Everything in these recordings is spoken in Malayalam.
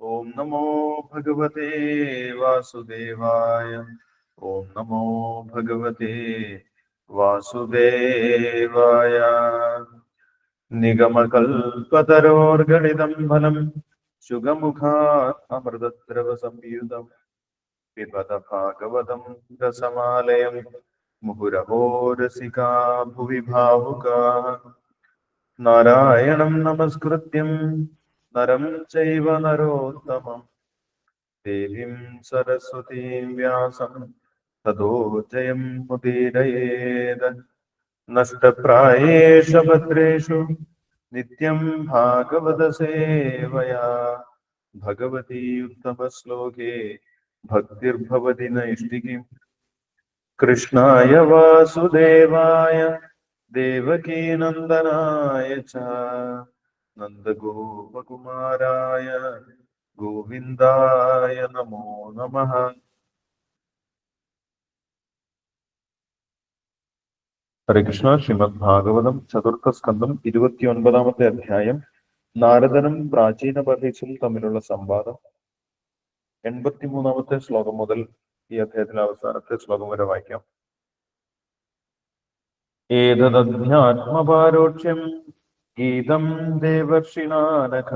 ॐ नमो भगवते वासुदेवाय। ॐ नमो भगवते वासुदेवाय। निगमकल्पतरोर्गणितं फलं शुगमुखात् अमृतद्रवसंयुतं पिबत भागवतं रसमालयं मुहुरहो भुवि भावुकाः नारायणं नमस्कृत्यं नरं चैव नरोत्तमं देवीं सरस्वतीं व्यासं ततो जयं मुदीरयेद। नष्टप्रायेष भद्रेषु नित्यं भागवतसेवया भगवती उत्तमश्लोके भक्तिर्भवति नैष्टिकीम् कृष्णाय वासुदेवाय, देवकीनन्दनाय च। നന്ദഗോപകുമാരായ ഗോവിന്ദായ നമോ നമ. ഹരികൃഷ്ണ ശ്രീമദ് ഭാഗവതം ചതുർത്ഥ സ്കന്ധം ഇരുപത്തിയൊൻപതാമത്തെ അധ്യായം നാരദനും പ്രാചീന ബഹീഷും തമ്മിലുള്ള സംവാദം. എൺപത്തിമൂന്നാമത്തെ ശ്ലോകം മുതൽ ഈ അദ്ദേഹത്തിന്റെ അവസാനത്തെ ശ്ലോകം വരെ വായിക്കാം. ഏതദ്ധ്യാത്മപാരോക്ഷ്യം ഗീതം ദേവർഷിണാനഖ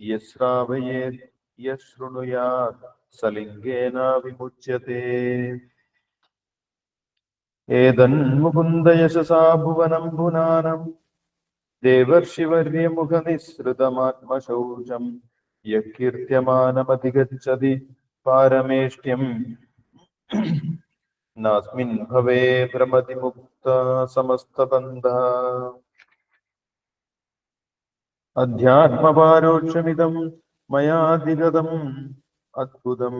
യശ്രാവയേത് യശൃണുയാത് സലിംഗേന വിമുച്യത്തെ ഏതന്മുകുന്ദയശസാ ഭുവനം പുനാനം ദേവർഷിവർയമുഖനിസൃതമാത്മശൗചം യകീർത്യമാനമധിഗച്ഛതി പാരമേഷ്ട്യം. നാസ്മിൻ ഭവേ ഭ്രമതി മുക്ത സമസ്തബന്ധ. അധ്യാത്മപാരോക്ഷമിതം മയാധിഗതം അദ്ഭുതം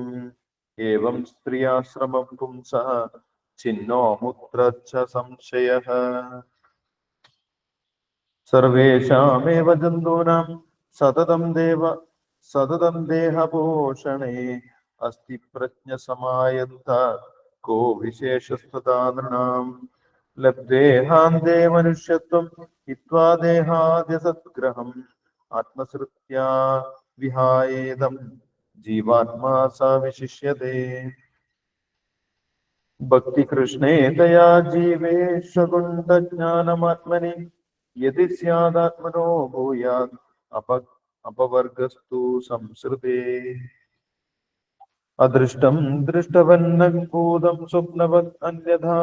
ഏവം സ്ത്രീയാശ്രമം പുംസ ചിന്നോമുത്ര സംശയ. സർവേഷാമേവ ജന്തൂനാം സതതം ദേവ സതതം ദേഹപോഷണേ അസ്ഥി പ്രജ്ഞ സമായന്ത. കോ വിശേഷസ്തതാ നൃണാം लब्धेहान्ते मनुष्यत्वं हित्वा देहाद्यसद्ग्रहम् आत्मसृत्या विहायेदं जीवात्मा स विशिष्यते भक्तिकृष्णे दया जीवे शकुण्डज्ञानमात्मनि यदि स्यादात्मनो भूयात् अप अपवर्गस्तु संसृते अदृष्टं दृष्टवन्न भूतं स्वप्नवत् अन्यथा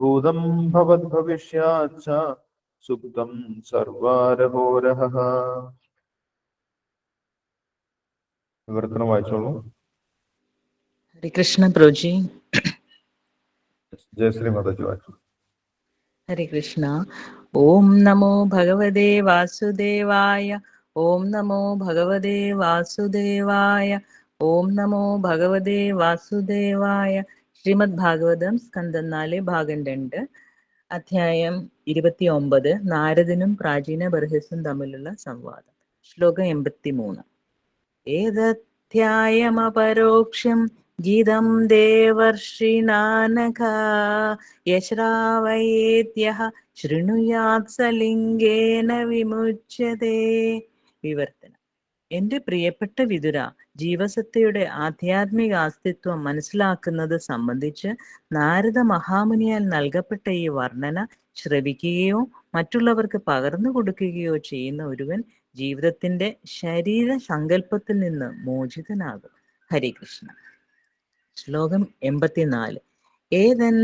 भूतं भवद्भविष्यात् च सुप्तं सर्वारहोरहः വിവർത്തനം വായിച്ചോളൂ ഹരേ കൃഷ്ണ പ്രഭുജി ജയശ്രീ മാതാജി വായിച്ചു ഹരേ കൃഷ്ണ ഓം നമോ ഭഗവതേ വാസുദേവായ ഓം നമോ ഭഗവതേ വാസുദേവായ ഓം നമോ ഭഗവതേ വാസുദേവായ ശ്രീമദ് ഭാഗവതം സ്കന്ധം നാല് ഭാഗം രണ്ട് അധ്യായം ഇരുപത്തി ഒമ്പത് നാരദനും പ്രാചീന ബർഹസും തമ്മിലുള്ള സംവാദം. ശ്ലോകം എൺപത്തി മൂന്ന് ഏതധ്യായമപരോക്ഷം ഗീതം ദേവർഷിനാനഘ യശ്രാവയേത്യഃ ശൃണുയാത്സലിംഗേന വിമുച്യതേ. വിവർത്തനം എന്റെ പ്രിയപ്പെട്ട വിതുര ജീവസത്തയുടെ ആധ്യാത്മിക അസ്തിത്വം മനസ്സിലാക്കുന്നത് സംബന്ധിച്ച് നാരദ മഹാമുനിയാൽ നൽകപ്പെട്ട ഈ വർണന ശ്രവിക്കുകയോ മറ്റുള്ളവർക്ക് പകർന്നു കൊടുക്കുകയോ ചെയ്യുന്ന ഒരുവൻ ജീവിതത്തിന്റെ ശരീര സങ്കല്പത്തിൽ നിന്ന് മോചിതനാകും. ഹരികൃഷ്ണ. ശ്ലോകം എൺപത്തിനാല്. ഏതൻ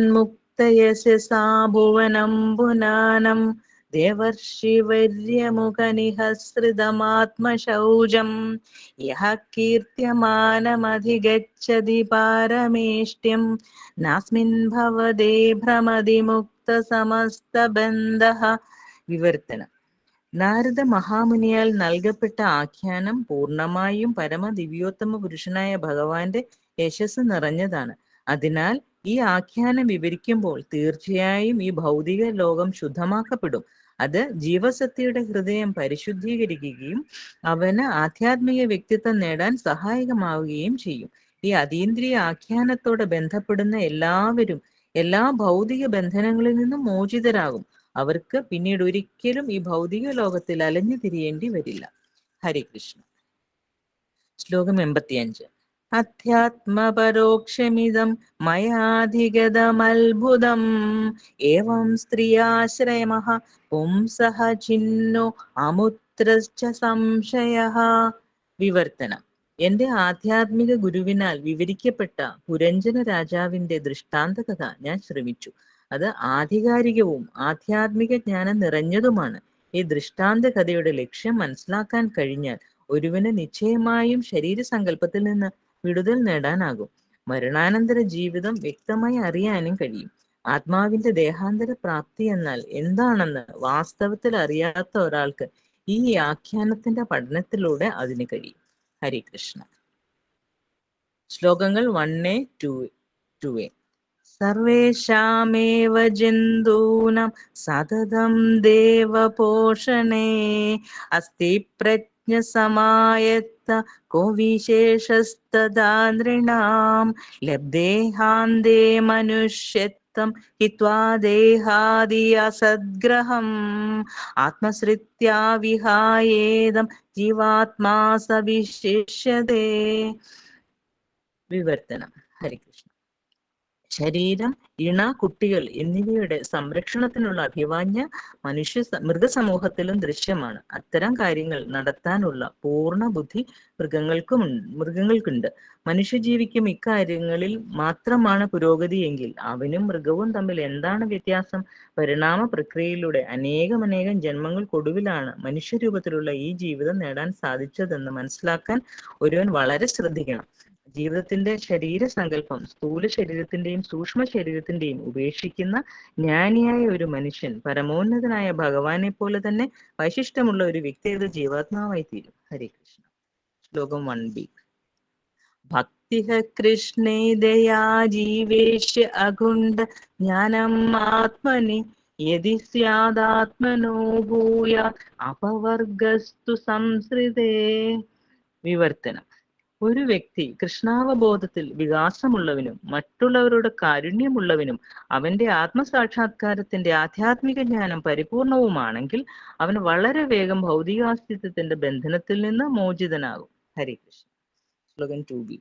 ഏതന്മുക്തയശസാ സാഭുവനം പുനാനം യഹ കീർത്യമാനമധിഗച്ഛതി പാരമേഷ്ട്യം. നാസ്മിൻ ഭവദേ ഭ്രമതി മുക്ത സമസ്തബന്ധഃ വിവർത്തനം. നാരദ മഹാമുനിയാൽ നൽകപ്പെട്ട ആഖ്യാനം പൂർണമായും പരമ ദിവ്യോത്തമ പുരുഷനായ ഭഗവാന്റെ യശസ് നിറഞ്ഞതാണ്. അതിനാൽ ഈ ആഖ്യാനം വിവരിക്കുമ്പോൾ തീർച്ചയായും ഈ ഭൗതിക ലോകം ശുദ്ധമാക്കപ്പെടും. അത് ജീവസത്യയുടെ ഹൃദയം പരിശുദ്ധീകരിക്കുകയും അവന് ആധ്യാത്മിക വ്യക്തിത്വം നേടാൻ സഹായകമാവുകയും ചെയ്യും. ഈ അതീന്ദ്രിയ ആഖ്യാനത്തോട് ബന്ധപ്പെടുന്ന എല്ലാവരും എല്ലാ ഭൗതിക ബന്ധനങ്ങളിൽ നിന്നും മോചിതരാകും. അവർക്ക് പിന്നീട് ഒരിക്കലും ഈ ഭൗതിക ലോകത്തിൽ അലഞ്ഞു തിരിയേണ്ടി വരില്ല. ഹരികൃഷ്ണ ശ്ലോകം എൺപത്തിയഞ്ച്. അധ്യാത്മപരോക്ഷമിതം മയാധിഗതമത്ഭുതം. ഏവം സ്ത്രീയാശ്രയമ പുംസഃ ചിന്നോ അമുത്രശ്ച സംശയ വിവർത്തനം. എന്റെ ആധ്യാത്മിക ഗുരുവിനാൽ വിവരിക്കപ്പെട്ട പുരഞ്ജന രാജാവിന്റെ ദൃഷ്ടാന്ത കഥ ഞാൻ ശ്രമിച്ചു അത് ആധികാരികവും ആധ്യാത്മിക ജ്ഞാനം നിറഞ്ഞതുമാണ്. ഈ ദൃഷ്ടാന്ത കഥയുടെ ലക്ഷ്യം മനസ്സിലാക്കാൻ കഴിഞ്ഞാൽ ഒരുവന് നിശ്ചയമായും ശരീരസങ്കല്പത്തിൽ നിന്ന് വിടുതൽ നേടാനാകും. മരണാനന്തര ജീവിതം വ്യക്തമായി അറിയാനും കഴിയും. ആത്മാവിന്റെ ദേഹാന്തര പ്രാപ്തി എന്നാൽ എന്താണെന്ന് വാസ്തവത്തിൽ അറിയാത്ത ഒരാൾക്ക് ഈ ആഖ്യാനത്തിന്റെ പഠനത്തിലൂടെ അതിന് കഴിയും. ഹരി കൃഷ്ണ. ശ്ലോകങ്ങൾ one A two two A സർവേഷാമേവ ജന്തൂനാം സതതം ദേവപോഷണേ. അസ്ഥി പ്രജ്ഞ അസ്തി കോ വിശേഷസ്തദാ നൃണാം ലബ്ധേഹാന്തേ മനുഷ്യത്വം ഹിത്വാ ദേഹാദി അസദ്ഗ്രഹം ആത്മശ്രിത്യാ വിഹായേദം ജീവാത്മാ സവിശേഷ്യതേ വിവർത്തനം ഹരികൃഷ്ണ ശരീരം ഇണ കുട്ടികൾ എന്നിവയുടെ സംരക്ഷണത്തിനുള്ള അഭിവാജ്ഞ മനുഷ്യ മൃഗസമൂഹത്തിലും ദൃശ്യമാണ്. അത്തരം കാര്യങ്ങൾ നടത്താനുള്ള പൂർണ ബുദ്ധി മൃഗങ്ങൾക്കും മൃഗങ്ങൾക്കുണ്ട്. മനുഷ്യജീവിക്കും ഇക്കാര്യങ്ങളിൽ മാത്രമാണ് പുരോഗതിയെങ്കിൽ അവനും മൃഗവും തമ്മിൽ എന്താണ് വ്യത്യാസം? പരിണാമ പ്രക്രിയയിലൂടെ അനേകം അനേകം ജന്മങ്ങൾക്കൊടുവിലാണ് മനുഷ്യരൂപത്തിലുള്ള ഈ ജീവിതം നേടാൻ സാധിച്ചതെന്ന് മനസ്സിലാക്കാൻ ഒരുവൻ വളരെ ശ്രദ്ധിക്കണം. ജീവിതത്തിന്റെ ശരീര സങ്കല്പം സ്ഥൂല ശരീരത്തിന്റെയും സൂക്ഷ്മ ശരീരത്തിന്റെയും ഉപേക്ഷിക്കുന്ന ജ്ഞാനിയായ ഒരു മനുഷ്യൻ പരമോന്നതനായ ഭഗവാനെ പോലെ തന്നെ വൈശിഷ്ടമുള്ള ഒരു വ്യക്തിഗത ജീവാത്മാവായി തീരും. ഹരേ കൃഷ്ണ. ശ്ലോകം വൺ ബി. ഭക്തി കൃഷ്ണേ ദയാ ജീവേശ് അഗുണ്ട ജ്ഞാനം ആത്മനി യതി ഭൂയ അപവർഗസ്തു സംസൃതേ വിവർത്തനം. ഒരു വ്യക്തി കൃഷ്ണാവബോധത്തിൽ വികാസമുള്ളവനും മറ്റുള്ളവരുടെ കാരുണ്യമുള്ളവനും അവന്റെ ആത്മസാക്ഷാത്കാരത്തിന്റെ ആധ്യാത്മിക ജ്ഞാനം പരിപൂർണവുമാണെങ്കിൽ അവൻ വളരെ വേഗം ഭൗതികാസ്തിത്വത്തിന്റെ ബന്ധനത്തിൽ നിന്ന് മോചിതനാകും. ഹരി കൃഷ്ണ. ശ്ലോകൻ ടു ബി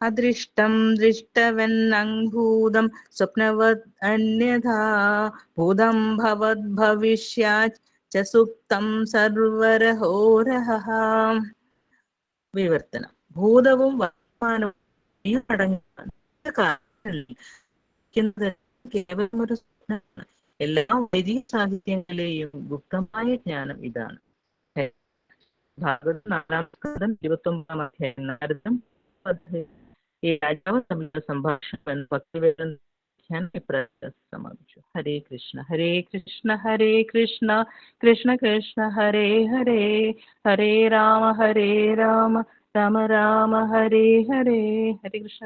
അദൃഷ്ടം ദൃഷ്ടവൻ അംഗൂതം സ്വപ്നവത് അന്യഥാ ഭൂതം ഭവത് ഭവിഷ്യാത് സുപ്തം സർവരഹോരഹ വിവർത്തനം. ഭൂതവും വർത്തമാനവും കേവലം ഒരു എല്ലാ വൈദിക സാഹിത്യങ്ങളെയും ഗുപ്തമായ ജ്ഞാനം ഇതാണ്. ഭാഗവതം നാലാം സ്കന്ധം ഇരുപത്തി ഒമ്പതാം അധ്യായം നാരദം. ഈ രാജാവ് തമ്മിലുള്ള സംഭാഷണം എന്ന ഭക്തിവേദം സമാപിച്ചു. Hare Krishna Hare Krishna Hare Krishna Krishna Krishna Hare Hare Hare Rama Hare Rama. Rama Rama Hare Hare. Hare Krishna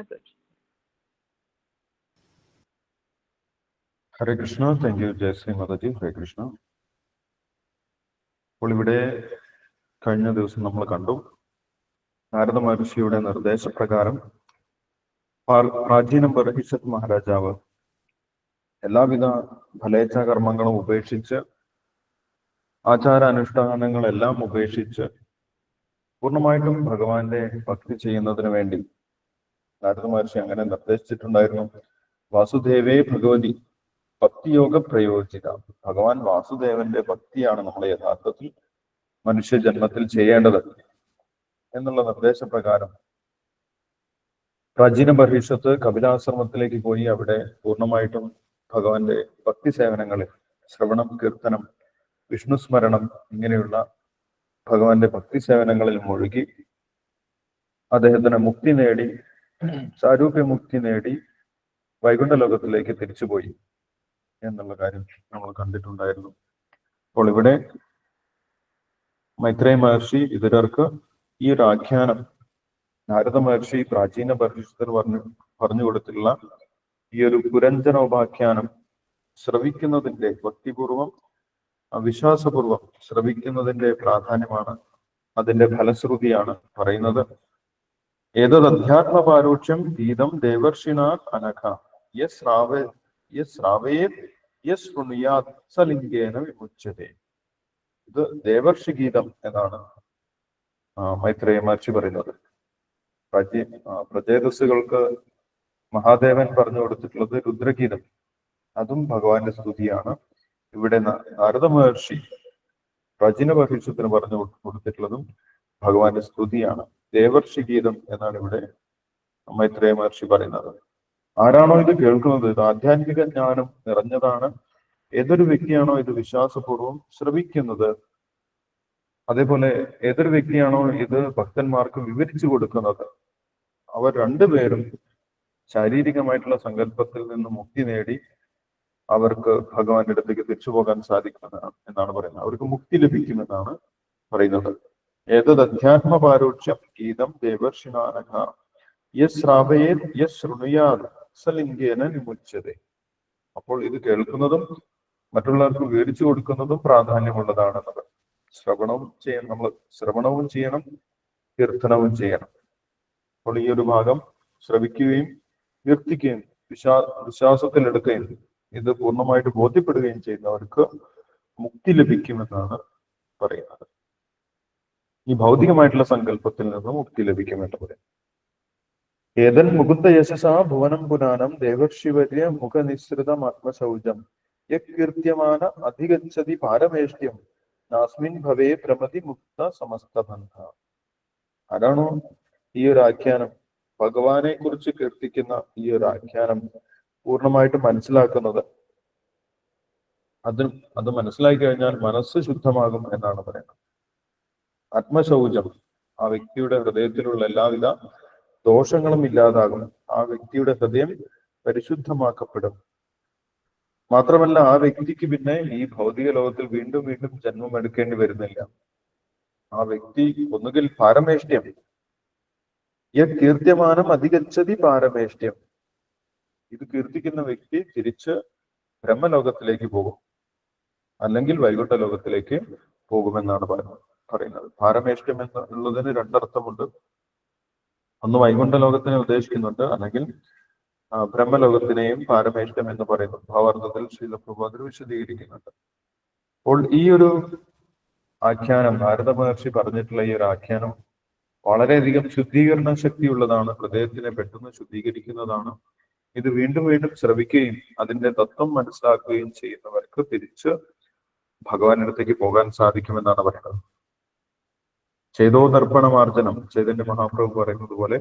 Hare Krishna. Thank you Jayashree Mataji. ഹരേ കൃഷ്ണ. അപ്പോൾ ഇവിടെ കഴിഞ്ഞ ദിവസം നമ്മൾ കണ്ടു നാരദ മഹർഷിയുടെ നിർദ്ദേശപ്രകാരം പ്രാചീന ബർഹിഷത് മഹാരാജാവ് എല്ലാവിധ ഫലേച്ഛ കർമ്മങ്ങളും ഉപേക്ഷിച്ച് ആചാരാനുഷ്ഠാനങ്ങളെല്ലാം ഉപേക്ഷിച്ച് പൂർണമായിട്ടും ഭഗവാന്റെ ഭക്തി ചെയ്യുന്നതിന് വേണ്ടി നാരദ മഹർഷി അങ്ങനെ നിർദ്ദേശിച്ചിട്ടുണ്ടായിരുന്നു. വാസുദേവേ ഭഗവതി ഭക്തിയോഗ പ്രയോജിത ഭഗവാൻ വാസുദേവന്റെ ഭക്തിയാണ് നമ്മൾ യഥാർത്ഥത്തിൽ മനുഷ്യ ജന്മത്തിൽ ചെയ്യേണ്ടത് എന്നുള്ള നിർദ്ദേശപ്രകാരം പ്രാചീന ബഹിഷത്ത് കപിലാശ്രമത്തിലേക്ക് പോയി അവിടെ പൂർണമായിട്ടും ഭഗവാന്റെ ഭക്തി സേവനങ്ങളിൽ ശ്രവണം കീർത്തനം വിഷ്ണു സ്മരണം ഇങ്ങനെയുള്ള ഭഗവാന്റെ ഭക്തി സേവനങ്ങളിൽ മുഴുകി അദ്ദേഹത്തിന് മുക്തി നേടി സാരൂപ്യ മുക്തി നേടി വൈകുണ്ഠ ലോകത്തിലേക്ക് തിരിച്ചുപോയി എന്നുള്ള കാര്യം നമ്മൾ കണ്ടിട്ടുണ്ടായിരുന്നു. അപ്പോൾ ഇവിടെ മൈത്രേയ മഹർഷി ഇതരർക്ക് ഈ ഒരു ആഖ്യാനം നാരദ മഹർഷി പ്രാചീന പരിശുദ്ധർ പറഞ്ഞു പറഞ്ഞു കൊടുത്തിട്ടുള്ള ഈ ഒരു പുരഞ്ജനോപാഖ്യാനം ശ്രവിക്കുന്നതിന്റെ ഭക്തിപൂർവം വിശ്വാസപൂർവം ശ്രവിക്കുന്നതിന്റെ പ്രാധാന്യമാണ് അതിന്റെ ഫലശ്രുതിയാണ് പറയുന്നത്. ഏതത് അധ്യാത്മ പാരോക്ഷ്യം ഗീതം ദേവർഷിണ അനഘ യസ് ശ്രാവേ യസ് വിമുച്ചതേ ഇത് ദേവർഷി ഗീതം എന്നാണ് മൈത്രേയ മഹർഷി പറയുന്നത്. പ്രജ ആ, പ്രചേതസ്സുകൾക്ക് മഹാദേവൻ പറഞ്ഞു കൊടുത്തിട്ടുള്ളത് രുദ്രഗീതം. അതും ഭഗവാന്റെ സ്തുതിയാണ്. ഇവിടെ നാരദ മഹർഷി പ്രാചീന ഭവിഷ്യത്തിന് പറഞ്ഞു കൊടുത്തിട്ടുള്ളതും ഭഗവാന്റെ സ്തുതിയാണ്. ദേവർഷി ഗീതം എന്നാണ് ഇവിടെ മൈത്രേയ മഹർഷി പറയുന്നത്. ആരാണോ ഇത് കേൾക്കുന്നത്? ഇത് ആധ്യാത്മിക ജ്ഞാനം നിറഞ്ഞതാണ്. ഏതൊരു വ്യക്തിയാണോ ഇത് വിശ്വാസപൂർവം ശ്രവിക്കുന്നത്? അതേപോലെ ഏതൊരു വ്യക്തിയാണോ ഇത് ഭക്തന്മാർക്ക് വിവരിച്ചു കൊടുക്കുന്നത്? അവർ രണ്ടുപേരും ശാരീരികമായിട്ടുള്ള സങ്കല്പത്തിൽ നിന്ന് മുക്തി നേടി അവർക്ക് ഭഗവാന്റെ അടുത്തേക്ക് തിരിച്ചു പോകാൻ സാധിക്കുമെന്നാണ് എന്നാണ് പറയുന്നത്. അവർക്ക് മുക്തി ലഭിക്കുമെന്നാണ് പറയുന്നത്. ഏതത് അധ്യാത്മ പാരോക്ഷ്യം ഗീതം ദേവർഷിണാനഘ. യശ്രാവയേത് യശ്രുണുയാത് സലിംഗേന വിമുച്ചതേ അപ്പോൾ ഇത് കേൾക്കുന്നതും മറ്റുള്ളവർക്ക് വേടിച്ചു കൊടുക്കുന്നതും പ്രാധാന്യമുള്ളതാണെന്നത്. ശ്രവണവും ചെയ്യണം നമ്മൾ ശ്രവണവും ചെയ്യണം കീർത്തനവും ചെയ്യണം. അപ്പോൾ ഈ ഒരു ഭാഗം ശ്രവിക്കുകയും കീർത്തിക്കുകയും വിശ്വാ വിശ്വാസത്തിലെടുക്കുകയും ഇത് പൂർണമായിട്ട് ബോധ്യപ്പെടുകയും ചെയ്യുന്നവർക്ക് മുക്തി ലഭിക്കുമെന്നാണ് പറയുന്നത്. ഈ ഭൗതികമായിട്ടുള്ള സങ്കല്പത്തിൽ നിന്ന് മുക്തി ലഭിക്കുമെന്ന് പറയും ഏതൻ മുകുന്ദ യശസ ഭുവനം പുരാണം ദേവർഷിവര്യ മുഖനിശ്രിതം ആത്മശൗചം യകീർത്യമാന അധിഗച്ഛതി പാരമേഷ്ട്യം നാസ്മിൻ ഭവേ പ്രമതി മുക്ത സമസ്ത ബന്ധ ആരാണോ ഈ ഒരു ആഖ്യാനം? ഭഗവാനെ കുറിച്ച് കീർത്തിക്കുന്ന ഈ ഒരു ആഖ്യാനം പൂർണമായിട്ട് മനസ്സിലാക്കുന്നത്. അത് അത് മനസ്സിലാക്കി കഴിഞ്ഞാൽ മനസ്സ് ശുദ്ധമാകും എന്നാണ് പറയുന്നത്. ആത്മശൗചം ആ വ്യക്തിയുടെ ഹൃദയത്തിലുള്ള എല്ലാവിധ ദോഷങ്ങളും ഇല്ലാതാകും. ആ വ്യക്തിയുടെ ഹൃദയം പരിശുദ്ധമാക്കപ്പെടും. മാത്രമല്ല ആ വ്യക്തിക്ക് പിന്നെ ഈ ഭൗതിക ലോകത്തിൽ വീണ്ടും വീണ്ടും ജന്മം എടുക്കേണ്ടി വരുന്നില്ല. ആ വ്യക്തി ഒന്നുകിൽ പാരമേഷ്ട്യം യ കീർത്യമാനം അധികച്ചതി പാരമേഷ്ട്യം. ഇത് കീർത്തിക്കുന്ന വ്യക്തി തിരിച്ച് ബ്രഹ്മലോകത്തിലേക്ക് പോകും. അല്ലെങ്കിൽ വൈകുണ്ഠ ലോകത്തിലേക്ക് പോകുമെന്നാണ് പറയുന്നത്. പാരമേഷ്ട്യം എന്നുള്ളതിന് രണ്ടർത്ഥമുണ്ട്. ഒന്ന് വൈകുണ്ഠ ലോകത്തിനെ ഉദ്ദേശിക്കുന്നുണ്ട്. അല്ലെങ്കിൽ ബ്രഹ്മലോകത്തിനെയും പാരമേഷ്ട്യം എന്ന് പറയുന്നു. ഭാവാർത്ഥത്തിൽ ശ്രീലപ്രഭാതർ വിശദീകരിക്കുന്നുണ്ട്. അപ്പോൾ ഈ ഒരു ആഖ്യാനം ഭാരത മഹർഷി പറഞ്ഞിട്ടുള്ള ഈ ഒരു ആഖ്യാനം വളരെയധികം ശുദ്ധീകരണ ശക്തിയുള്ളതാണ് ഹൃദയത്തിനെ പെട്ടെന്ന് ശുദ്ധീകരിക്കുന്നതാണ്. ഇത് വീണ്ടും വീണ്ടും ശ്രവിക്കുകയും അതിന്റെ തത്വം മനസ്സിലാക്കുകയും ചെയ്യുന്നവർക്ക് തിരിച്ച് ഭഗവാന്റെ അടുത്തേക്ക് പോകാൻ സാധിക്കുമെന്നാണ് പറയുന്നത്. ചെയ്തോ ദർപ്പണമാർജനം ചൈതന്യ മഹാപ്രഭു പറയുന്നത് പോലെ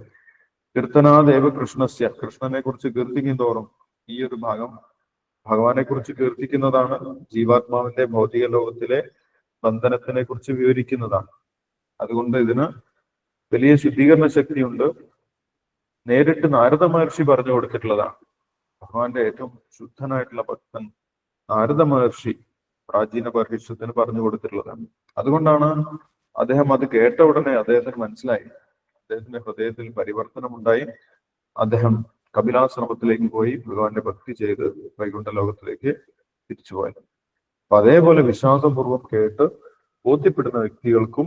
കീർത്തനാദേവ കൃഷ്ണസ്യ കൃഷ്ണനെ കുറിച്ച് കീർത്തിക്കും തോറും ഈ ഒരു ഭാഗം ഭഗവാനെ കുറിച്ച് കീർത്തിക്കുന്നതാണ് ജീവാത്മാവിന്റെ ഭൗതിക ലോകത്തിലെ ബന്ധനത്തിനെ കുറിച്ച് വിവരിക്കുന്നതാണ്. അതുകൊണ്ട് ഇതിന് വലിയ ശുദ്ധീകരണ ശക്തിയുണ്ട്. നേരിട്ട് നാരദ മഹർഷി പറഞ്ഞു കൊടുത്തിട്ടുള്ളതാണ്. ഭഗവാന്റെ ഏറ്റവും ശുദ്ധനായിട്ടുള്ള ഭക്തൻ നാരദ മഹർഷി പ്രാചീന പരിഷത്തിന് പറഞ്ഞു കൊടുത്തിട്ടുള്ളതാണ്. അതുകൊണ്ടാണ് അദ്ദേഹം അത് കേട്ട ഉടനെ അദ്ദേഹത്തിന് മനസ്സിലായി. അദ്ദേഹത്തിന്റെ ഹൃദയത്തിൽ പരിവർത്തനം ഉണ്ടായി അദ്ദേഹം കപിലാശ്രമത്തിലേക്ക് പോയി ഭഗവാന്റെ ഭക്തി ചെയ്ത് വൈകുണ്ഠ ലോകത്തിലേക്ക് തിരിച്ചുപോയത് അപ്പൊ അതേപോലെ വിശ്വാസപൂർവം കേട്ട് ബോധ്യപ്പെടുന്ന വ്യക്തികൾക്കും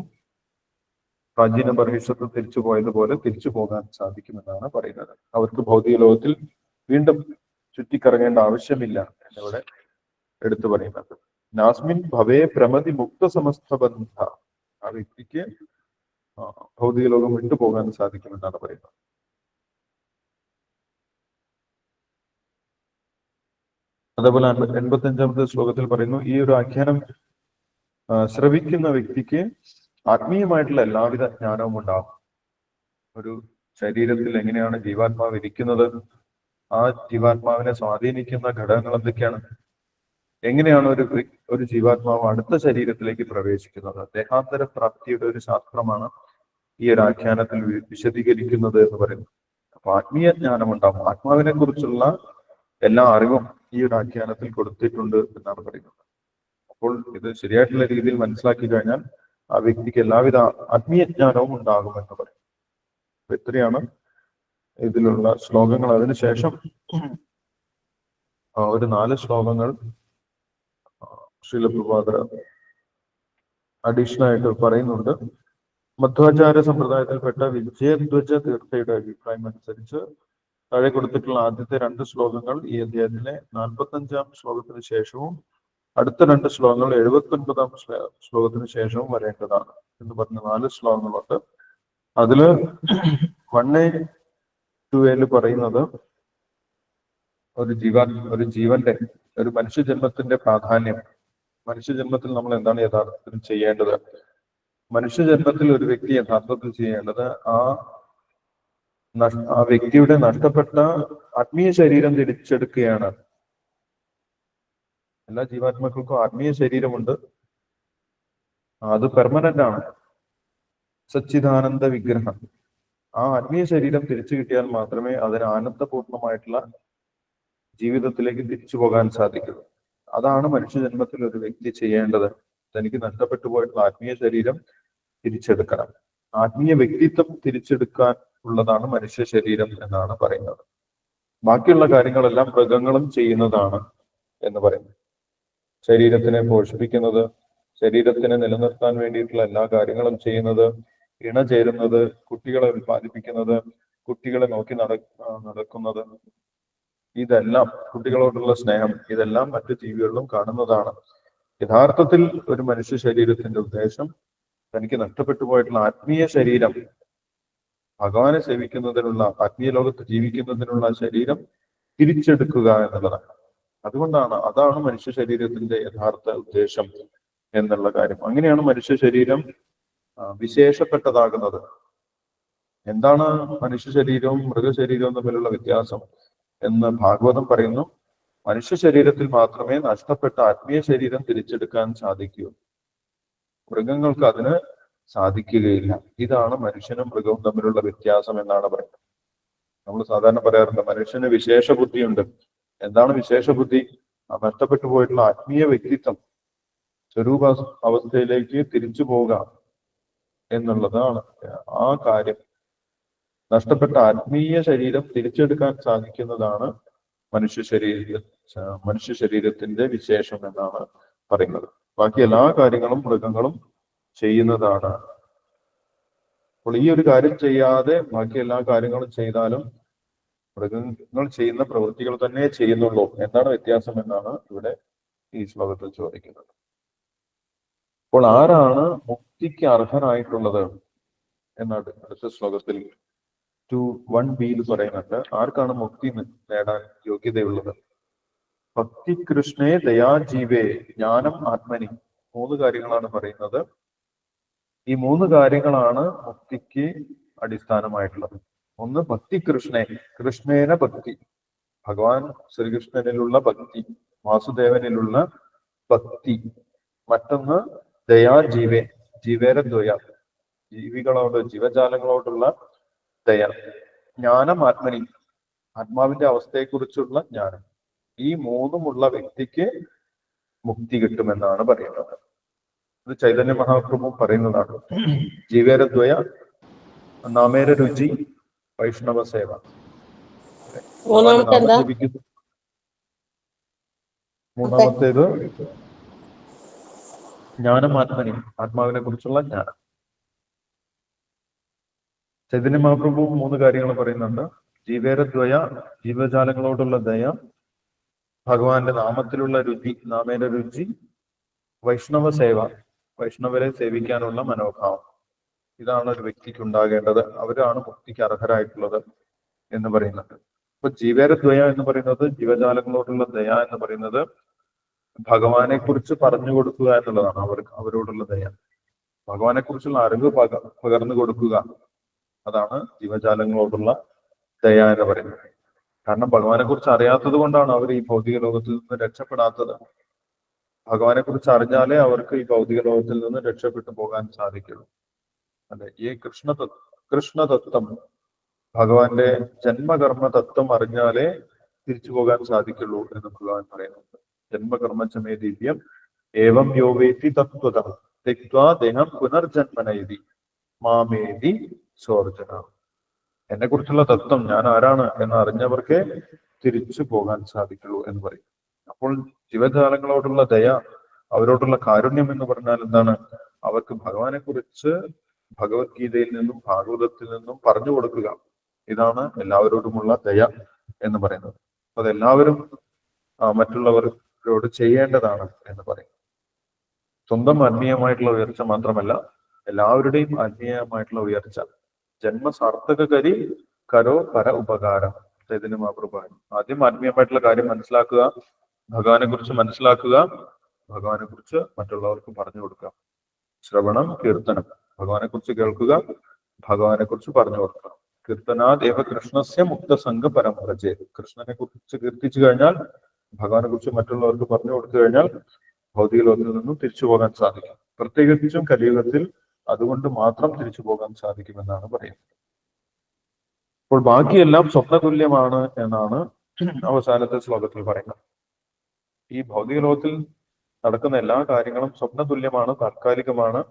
പ്രാചീന ബർഹിഷത്ത് തിരിച്ചു പോയതുപോലെ തിരിച്ചു പോകാൻ സാധിക്കുമെന്നാണ് പറയുന്നത്. അവർക്ക് ഭൗതിക ലോകത്തിൽ വീണ്ടും ചുറ്റിക്കറങ്ങേണ്ട ആവശ്യമില്ല എന്നിവിടെ എടുത്തു പറയുന്നത്. നാസ്മിൻ ഭവേ പ്രമതി മുക്ത സമസ്ത ബന്ധ ആ വ്യക്തിക്ക് ഭൗതിക ലോകം വിട്ടുപോകാൻ സാധിക്കുമെന്നാണ് പറയുന്നത്. അതേപോലെ എൺപത്തി അഞ്ചാമത്തെ ശ്ലോകത്തിൽ പറയുന്നു ഈ ഒരു ആഖ്യാനം ശ്രവിക്കുന്ന വ്യക്തിക്ക് ആത്മീയമായിട്ടുള്ള എല്ലാവിധ ജ്ഞാനവും ഉണ്ടാകും ഒരു ശരീരത്തിൽ എങ്ങനെയാണ് ജീവാത്മാവ് ഇരിക്കുന്നത്? ആ ജീവാത്മാവിനെ സ്വാധീനിക്കുന്ന ഘടകങ്ങൾ എന്തൊക്കെയാണ്? എങ്ങനെയാണ് ഒരു ഒരു ജീവാത്മാവ് അടുത്ത ശരീരത്തിലേക്ക് പ്രവേശിക്കുന്നത്? ദേഹാന്തര പ്രാപ്തിയുടെ ഒരു ശാസ്ത്രമാണ് ഈ ഒരു ആഖ്യാനത്തിൽ വിശദീകരിക്കുന്നത് എന്ന് പറയുന്നത്. അപ്പൊ ആത്മീയ ജ്ഞാനം ഉണ്ടാകും ആത്മാവിനെ കുറിച്ചുള്ള എല്ലാ അറിവും ഈ ഒരു ആഖ്യാനത്തിൽ കൊടുത്തിട്ടുണ്ട് എന്നാണ് പറയുന്നത്. അപ്പോൾ ഇത് ശരിയായിട്ടുള്ള രീതിയിൽ മനസ്സിലാക്കി കഴിഞ്ഞാൽ ആ വ്യക്തിക്ക് എല്ലാവിധ ആത്മീയജ്ഞാനവും ഉണ്ടാകുമെന്ന് പറയും. ഇത്രയാണ് ഇതിലുള്ള ശ്ലോകങ്ങൾ. അതിനുശേഷം ഒരു നാല് ശ്ലോകങ്ങൾ ശീലപ്രഭാതർ അഡീഷണൽ ആയിട്ട് പറയുന്നുണ്ട്. മധ്വാചാര്യ സമ്പ്രദായത്തിൽപ്പെട്ട വിജയധ്വജ തീർത്ഥയുടെ അഭിപ്രായം അനുസരിച്ച് താഴെ കൊടുത്തിട്ടുള്ള ആദ്യത്തെ രണ്ട് ശ്ലോകങ്ങൾ ഈ അധ്യായത്തിലെ നാൽപ്പത്തഞ്ചാം ശ്ലോകത്തിന് ശേഷവും അടുത്ത രണ്ട് ശ്ലോകങ്ങൾ എഴുപത്തി ഒൻപതാം ശ്ലോകത്തിന് ശേഷവും വരേണ്ടതാണ് എന്ന് പറഞ്ഞ നാല് ശ്ലോകങ്ങളുണ്ട്. അതിൽ വൺ എ ടു എയിൽ പറയുന്നത് ഒരു ജീവൻ ഒരു ജീവന്റെ ഒരു മനുഷ്യജന്മത്തിന്റെ പ്രാധാന്യം. മനുഷ്യജന്മത്തിൽ നമ്മൾ എന്താണ് യഥാർത്ഥത്തിൽ ചെയ്യേണ്ടത്? മനുഷ്യജന്മത്തിൽ ഒരു വ്യക്തി യഥാർത്ഥത്തിൽ ചെയ്യേണ്ടത് ആ ആ വ്യക്തിയുടെ നഷ്ടപ്പെട്ട ആത്മീയ ശരീരം തിരിച്ചെടുക്കുകയാണ്. എല്ലാ ജീവാത്മാക്കൾക്കും ആത്മീയ ശരീരമുണ്ട്. അത് പെർമനന്റ് ആണ്. സച്ചിദാനന്ദ വിഗ്രഹം. ആ ആത്മീയ ശരീരം തിരിച്ചു കിട്ടിയാൽ മാത്രമേ അതിന് ആനന്ദപൂർണമായിട്ടുള്ള ജീവിതത്തിലേക്ക് തിരിച്ചു പോകാൻ സാധിക്കുള്ളൂ അതാണ് മനുഷ്യജന്മത്തിൽ ഒരു വ്യക്തി ചെയ്യേണ്ടത്. തനിക്ക് നഷ്ടപ്പെട്ടു പോയിട്ടുള്ള ആത്മീയ ശരീരം തിരിച്ചെടുക്കണം. ആത്മീയ വ്യക്തിത്വം തിരിച്ചെടുക്കാൻ ഉള്ളതാണ് മനുഷ്യ ശരീരം എന്നാണ് പറയുന്നത്. ബാക്കിയുള്ള കാര്യങ്ങളെല്ലാം മൃഗങ്ങളും ചെയ്യുന്നതാണ് എന്ന് പറയുന്നു ശരീരത്തിനെ പോഷിപ്പിക്കുന്നത് ശരീരത്തിനെ നിലനിർത്താൻ വേണ്ടിയിട്ടുള്ള എല്ലാ കാര്യങ്ങളും ചെയ്യുന്നത് ഇണ ചേരുന്നത് കുട്ടികളെ ഉൽപ്പാദിപ്പിക്കുന്നത് കുട്ടികളെ നോക്കി നട നടക്കുന്നത്. ഇതെല്ലാം കുട്ടികളോടുള്ള സ്നേഹം. ഇതെല്ലാം മറ്റു ജീവികളിലും കാണുന്നതാണ്. യഥാർത്ഥത്തിൽ ഒരു മനുഷ്യ ശരീരത്തിന്റെ ഉദ്ദേശം തനിക്ക് നഷ്ടപ്പെട്ടു പോയിട്ടുള്ള ആത്മീയ ശരീരം. ഭഗവാനെ സേവിക്കുന്നതിനുള്ള ആത്മീയ ലോകത്ത് ജീവിക്കുന്നതിനുള്ള ശരീരം തിരിച്ചെടുക്കുക എന്നുള്ളതാണ്. അതുകൊണ്ടാണ് അതാണ് മനുഷ്യ ശരീരത്തിന്റെ യഥാർത്ഥ ഉദ്ദേശം എന്നുള്ള കാര്യം. അങ്ങനെയാണ് മനുഷ്യ ശരീരം വിശേഷപ്പെട്ടതാകുന്നത്. എന്താണ് മനുഷ്യ ശരീരവും മൃഗശരീരവും തമ്മിലുള്ള വ്യത്യാസം എന്ന് ഭാഗവതം പറയുന്നു. മനുഷ്യ ശരീരത്തിൽ മാത്രമേ നഷ്ടപ്പെട്ട ആത്മീയ ശരീരം തിരിച്ചെടുക്കാൻ സാധിക്കൂ. മൃഗങ്ങൾക്ക് അതിന് സാധിക്കുകയില്ല. ഇതാണ് മനുഷ്യനും മൃഗവും തമ്മിലുള്ള വ്യത്യാസം എന്നാണ് പറയുന്നത്. നമ്മൾ സാധാരണ പറയാറുണ്ട് മനുഷ്യന് വിശേഷ ബുദ്ധിയുണ്ട് എന്താണ് വിശേഷ ബുദ്ധി ആ നഷ്ടപ്പെട്ടു പോയിട്ടുള്ള ആത്മീയ വ്യക്തിത്വം സ്വരൂപ അവസ്ഥയിലേക്ക് തിരിച്ചു പോവുക എന്നുള്ളതാണ് ആ കാര്യം. നഷ്ടപ്പെട്ട ആത്മീയ ശരീരം തിരിച്ചെടുക്കാൻ സാധിക്കുന്നതാണ് മനുഷ്യ ശരീര മനുഷ്യ ശരീരത്തിന്റെ വിശേഷം എന്നാണ് പറയുന്നത്. ബാക്കി എല്ലാ കാര്യങ്ങളും മൃഗങ്ങളും ചെയ്യുന്നതാണ്. അപ്പോൾ ഈ ഒരു കാര്യം ചെയ്യാതെ ബാക്കി എല്ലാ കാര്യങ്ങളും ചെയ്താലും മൃഗങ്ങൾ ചെയ്യുന്ന പ്രവൃത്തികൾ തന്നെ ചെയ്യുന്നുള്ളൂ എന്താണ് വ്യത്യാസം എന്നാണ് ഇവിടെ ഈ ശ്ലോകത്തിൽ ചോദിക്കുന്നത്. അപ്പോൾ ആരാണ് മുക്തിക്ക് അർഹനായിട്ടുള്ളത് എന്നാണ് അടുത്ത ശ്ലോകത്തിൽ ടു വൺ ബിയിൽ പറയുന്നുണ്ട്. ആർക്കാണ് മുക്തി നേടാൻ യോഗ്യതയുള്ളത്? ഭക്തി കൃഷ്ണേ ദയാജീവേ ജ്ഞാനം ആത്മനി. മൂന്ന് കാര്യങ്ങളാണ് പറയുന്നത്. ഈ മൂന്ന് കാര്യങ്ങളാണ് മുക്തിക്ക് അടിസ്ഥാനമായിട്ടുള്ളത്. ഒന്ന് ഭക്തി കൃഷ്ണേ കൃഷ്ണേന ഭക്തി. ഭഗവാൻ ശ്രീകൃഷ്ണനിലുള്ള ഭക്തി വാസുദേവനിലുള്ള ഭക്തി. മറ്റൊന്ന് ദയാ ജീവേ ജീവേര ദ്വയ. ജീവികളോട് ജീവജാലങ്ങളോടുള്ള ദയ ജ്ഞാനം ആത്മനി ആത്മാവിന്റെ അവസ്ഥയെക്കുറിച്ചുള്ള ജ്ഞാനം. ഈ മൂന്നുമുള്ള വ്യക്തിക്ക് മുക്തി കിട്ടുമെന്നാണ് പറയുന്നത്. ഇത് ചൈതന്യ മഹാപ്രഭു പറയുന്നതാണ്. ജീവേരദ്വയ നാമേര രുചി വൈഷ്ണവ സേവ. മൂന്നാമത്തേത് ജ്ഞാനം ആത്മനി ആത്മാവിനെ കുറിച്ചുള്ള ജ്ഞാനം. ചൈതന്യ മഹാപ്രഭു മൂന്ന് കാര്യങ്ങൾ പറയുന്നുണ്ട്. ജീവേരദ്വയ ജീവജാലങ്ങളോടുള്ള ദയ ഭഗവാന്റെ നാമത്തിലുള്ള രുചി നാമേന രുചി വൈഷ്ണവ സേവ വൈഷ്ണവരെ സേവിക്കാനുള്ള മനോഭാവം. ഇതാണ് ഒരു വ്യക്തിക്ക് ഉണ്ടാകേണ്ടത് അവരാണ് മുക്തിക്ക് അർഹരായിട്ടുള്ളത് എന്ന് പറയുന്നുണ്ട് അപ്പൊ ജീവേരദ്വയ എന്ന് പറയുന്നത് ജീവജാലങ്ങളോടുള്ള ദയ എന്ന് പറയുന്നത് ഭഗവാനെ കുറിച്ച് പറഞ്ഞു കൊടുക്കുക എന്നുള്ളതാണ്. അവർക്ക് അവരോടുള്ള ദയ. ഭഗവാനെ കുറിച്ചുള്ള അറിവ് പക പകർന്നു കൊടുക്കുക. അതാണ് ജീവജാലങ്ങളോടുള്ള ദയ എന്ന് പറയുന്നത്. കാരണം ഭഗവാനെ കുറിച്ച് അറിയാത്തത് കൊണ്ടാണ് അവർ ഈ ഭൗതിക ലോകത്തിൽ നിന്ന് രക്ഷപ്പെടാത്തത്. ഭഗവാനെ കുറിച്ച് അറിഞ്ഞാലേ അവർക്ക് ഈ ഭൗതിക ലോകത്തിൽ നിന്ന് രക്ഷപ്പെട്ടു പോകാൻ സാധിക്കുള്ളൂ. അല്ലെ ഈ കൃഷ്ണ കൃഷ്ണതത്വം ഭഗവാന്റെ ജന്മകർമ്മ തത്വം അറിഞ്ഞാലേ തിരിച്ചു പോകാൻ സാധിക്കുള്ളൂ എന്ന് ഭഗവാൻ പറയുന്നുണ്ട്. ജന്മകർമ്മചമേ ദിവ്യം ഏവം യോവേത്തി തത്വത തെക്വാ ദേഹം പുനർജന്മനൈതി മാമേതി സോർജന. എന്നെ കുറിച്ചുള്ള തത്വം ഞാൻ ആരാണ് എന്ന് അറിഞ്ഞവർക്ക് തിരിച്ചു പോകാൻ സാധിക്കുള്ളൂ എന്ന് പറയും. അപ്പോൾ ജീവജാലങ്ങളോടുള്ള ദയ അവരോടുള്ള കാരുണ്യം എന്ന് പറഞ്ഞാൽ എന്താണ്? അവർക്ക് ഭഗവാനെ കുറിച്ച് ഭഗവത്ഗീതയിൽ നിന്നും ഭാഗവതത്തിൽ നിന്നും പറഞ്ഞു കൊടുക്കുക. ഇതാണ് എല്ലാവരോടുമുള്ള ദയ എന്ന് പറയുന്നത്. അതെല്ലാവരും മറ്റുള്ളവരോട് ചെയ്യേണ്ടതാണ് എന്ന് പറയും. സ്വന്തം ആത്മീയമായിട്ടുള്ള ഉയർച്ച മാത്രമല്ല എല്ലാവരുടെയും ആത്മീയമായിട്ടുള്ള ഉയർച്ച. ജന്മസാർത്ഥകരി കരോ പര ഉപകാരം. ചൈതന്യ മഹാപ്രഭു ആദ്യം ആത്മീയമായിട്ടുള്ള കാര്യം മനസ്സിലാക്കുക ഭഗവാനെ കുറിച്ച് മനസ്സിലാക്കുക ഭഗവാനെ കുറിച്ച് മറ്റുള്ളവർക്ക് പറഞ്ഞു കൊടുക്കുക. ശ്രവണം കീർത്തനം. ഭഗവാനെ കുറിച്ച് കേൾക്കുക ഭഗവാനെ കുറിച്ച് പറഞ്ഞു കൊടുക്കുക. കീർത്തനാദേവ കൃഷ്ണസ്യ മുക്തസംഘ പരമ്പരജെ കൃഷ്ണനെ കുറിച്ച് കീർത്തിച്ചു കഴിഞ്ഞാൽ ഭഗവാനെ കുറിച്ച് മറ്റുള്ളവർക്ക് പറഞ്ഞു കൊടുത്തു കഴിഞ്ഞാൽ ഭൗതിക ലോകത്തിൽ നിന്നും തിരിച്ചു പോകാൻ സാധിക്കും. പ്രത്യേകിച്ചും കലിയുഗത്തിൽ അതുകൊണ്ട് മാത്രം തിരിച്ചു പോകാൻ സാധിക്കുമെന്നാണ് പറയുന്നത്. അപ്പോൾ ബാക്കിയെല്ലാം സ്വപ്നതുല്യമാണ് എന്നാണ് അവസാനത്തെ ശ്ലോകത്തിൽ പറയുന്നത്. ഈ ഭൗതിക ലോകത്തിൽ നടക്കുന്ന എല്ലാ കാര്യങ്ങളും സ്വപ്നതുല്യമാണ് താൽക്കാലികമാണ്.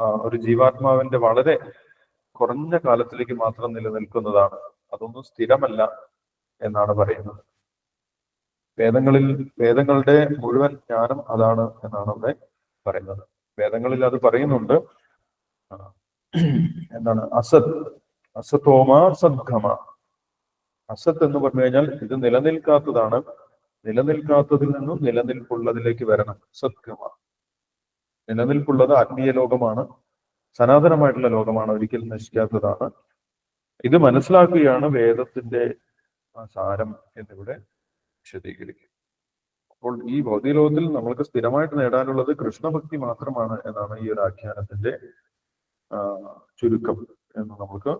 ഒരു ജീവാത്മാവിന്റെ വളരെ കുറഞ്ഞ കാലത്തിലേക്ക് മാത്രം നിലനിൽക്കുന്നതാണ്. അതൊന്നും സ്ഥിരമല്ല എന്നാണ് പറയുന്നത്. വേദങ്ങളിൽ വേദങ്ങളുടെ മുഴുവൻ ജ്ഞാനം അതാണ് എന്നാണ് അവിടെ പറയുന്നത്. വേദങ്ങളിൽ അത് പറയുന്നുണ്ട്. എന്താണ്? അസത്. അസത്തോമ സദ്ഗമ. അസത്ത് എന്ന് പറഞ്ഞു കഴിഞ്ഞാൽ ഇത് നിലനിൽക്കാത്തതാണ്. നിലനിൽക്കാത്തതിൽ നിന്നും നിലനിൽപ്പുള്ളതിലേക്ക് വരണം. സദ്ഗമ. നിലനിൽപ്പുള്ളത് ആത്മീയ ലോകമാണ്. സനാതനമായിട്ടുള്ള ലോകമാണ് ഒരിക്കലും നശിക്കാത്തതാണ്. ഇത് മനസ്സിലാക്കുകയാണ് വേദത്തിന്റെ സാരം എന്നിവിടെ വിശദീകരിക്കും അപ്പോൾ ഈ ഭൗതിക ലോകത്തിൽ നമ്മൾക്ക് സ്ഥിരമായിട്ട് നേടാനുള്ളത് കൃഷ്ണഭക്തി മാത്രമാണ് എന്നാണ് ഈ ഒരു ആഖ്യാനത്തിന്റെ ചുരുക്കം എന്ന് നമുക്ക്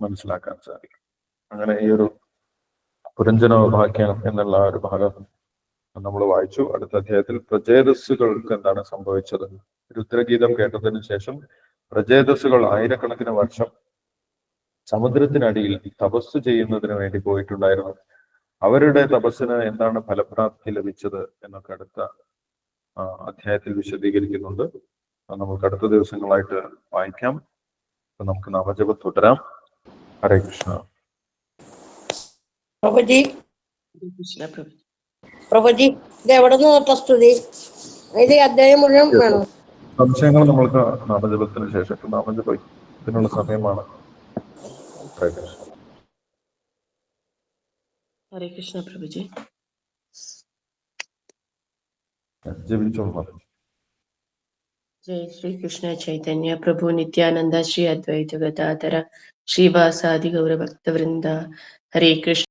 മനസ്സിലാക്കാൻ സാധിക്കും. അങ്ങനെ ഈ ഒരു പുരഞ്ജനോപാഖ്യാനം എന്നുള്ള ഒരു ഭാഗം നമ്മൾ വായിച്ചു. അടുത്ത അധ്യായത്തിൽ പ്രചേതസ്സുകൾക്ക് എന്താണ് സംഭവിച്ചത്? രുദ്രഗീതം കേട്ടതിനു ശേഷം പ്രചേതസ്സുകൾ ആയിരക്കണക്കിന് വർഷം സമുദ്രത്തിനടിയിൽ തപസ് ചെയ്യുന്നതിന് വേണ്ടി പോയിട്ടുണ്ടായിരുന്നു. അവരുടെ തപസ്സിന് എന്താണ് ഫലപ്രാപ്തി ലഭിച്ചത് എന്നൊക്കെ അടുത്ത അധ്യായത്തിൽ വിശദീകരിക്കുന്നുണ്ട്. അത് നമുക്ക് അടുത്ത ദിവസങ്ങളായിട്ട് വായിക്കാം. അപ്പൊ നമുക്ക് നാമജപം തുടരാം ഹരേ കൃഷ്ണ. പ്രഭുജി. കൃഷ്ണ പ്രഭു പ്രഭുജി ഇത് എവിടെ നിന്ന് തൊട്ട സ്തുതി ഇത് ഈ അധ്യായം മുഴുവൻ വേണോ സംശയങ്ങൾ നമ്മൾക്ക് നാമജപത്തിന് ശേഷം നാമജപത്തിനുള്ള സമയമാണ് ഹരേ കൃഷ്ണ ഹരേ കൃഷ്ണ പ്രഭുജി ജപിച്ചോളാം जय श्री कृष्ण चैतन्य प्रभु नित्यानंद श्री अद्वैत गदाधर श्रीवासादि गौर भक्त वृंदा हरे कृष्ण